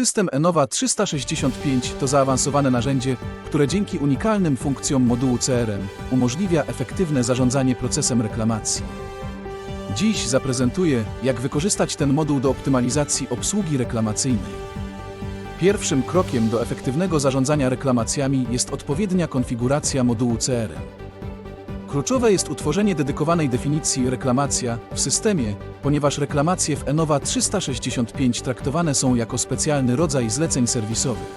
System Enova 365 to zaawansowane narzędzie, które dzięki unikalnym funkcjom modułu CRM umożliwia efektywne zarządzanie procesem reklamacji. Dziś zaprezentuję, jak wykorzystać ten moduł do optymalizacji obsługi reklamacyjnej. Pierwszym krokiem do efektywnego zarządzania reklamacjami jest odpowiednia konfiguracja modułu CRM. Kluczowe jest utworzenie dedykowanej definicji reklamacja w systemie, ponieważ reklamacje w Enova 365 traktowane są jako specjalny rodzaj zleceń serwisowych.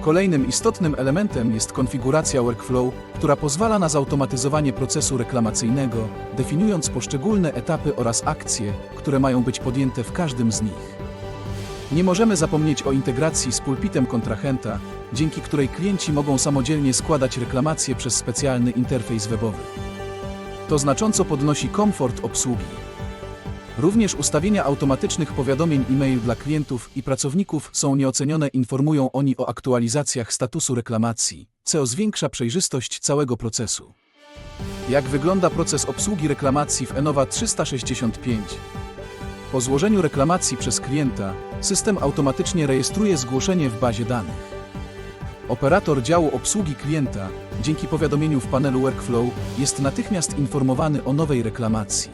Kolejnym istotnym elementem jest konfiguracja workflow, która pozwala na zautomatyzowanie procesu reklamacyjnego, definiując poszczególne etapy oraz akcje, które mają być podjęte w każdym z nich. Nie możemy zapomnieć o integracji z pulpitem kontrahenta, dzięki której klienci mogą samodzielnie składać reklamacje przez specjalny interfejs webowy. To znacząco podnosi komfort obsługi. Również ustawienia automatycznych powiadomień e-mail dla klientów i pracowników są nieocenione, informują oni o aktualizacjach statusu reklamacji, co zwiększa przejrzystość całego procesu. Jak wygląda proces obsługi reklamacji w Enova 365? Po złożeniu reklamacji przez klienta, system automatycznie rejestruje zgłoszenie w bazie danych. Operator działu obsługi klienta, dzięki powiadomieniu w panelu Workflow, jest natychmiast informowany o nowej reklamacji.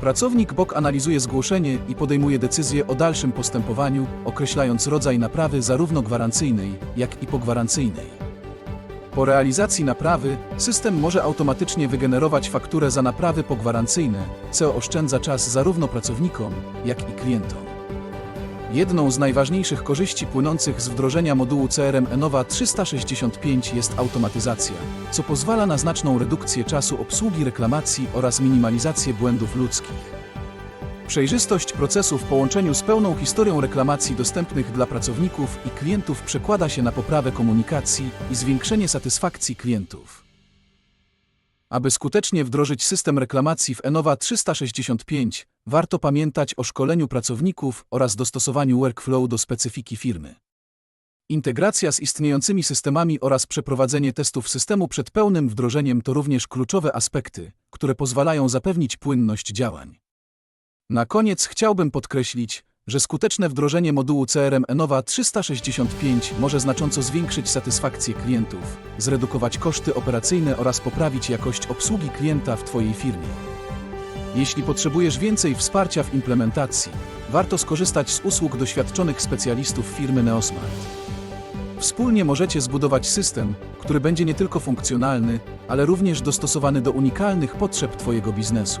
Pracownik BOK analizuje zgłoszenie i podejmuje decyzję o dalszym postępowaniu, określając rodzaj naprawy zarówno gwarancyjnej, jak i pogwarancyjnej. Po realizacji naprawy, system może automatycznie wygenerować fakturę za naprawy pogwarancyjne, co oszczędza czas zarówno pracownikom, jak i klientom. Jedną z najważniejszych korzyści płynących z wdrożenia modułu CRM Enova 365 jest automatyzacja, co pozwala na znaczną redukcję czasu obsługi reklamacji oraz minimalizację błędów ludzkich. Przejrzystość procesu w połączeniu z pełną historią reklamacji dostępnych dla pracowników i klientów przekłada się na poprawę komunikacji i zwiększenie satysfakcji klientów. Aby skutecznie wdrożyć system reklamacji w Enova 365, warto pamiętać o szkoleniu pracowników oraz dostosowaniu workflow do specyfiki firmy. Integracja z istniejącymi systemami oraz przeprowadzenie testów systemu przed pełnym wdrożeniem to również kluczowe aspekty, które pozwalają zapewnić płynność działań. Na koniec chciałbym podkreślić, że skuteczne wdrożenie modułu CRM Enova 365 może znacząco zwiększyć satysfakcję klientów, zredukować koszty operacyjne oraz poprawić jakość obsługi klienta w Twojej firmie. Jeśli potrzebujesz więcej wsparcia w implementacji, warto skorzystać z usług doświadczonych specjalistów firmy Neosmart. Wspólnie możecie zbudować system, który będzie nie tylko funkcjonalny, ale również dostosowany do unikalnych potrzeb Twojego biznesu.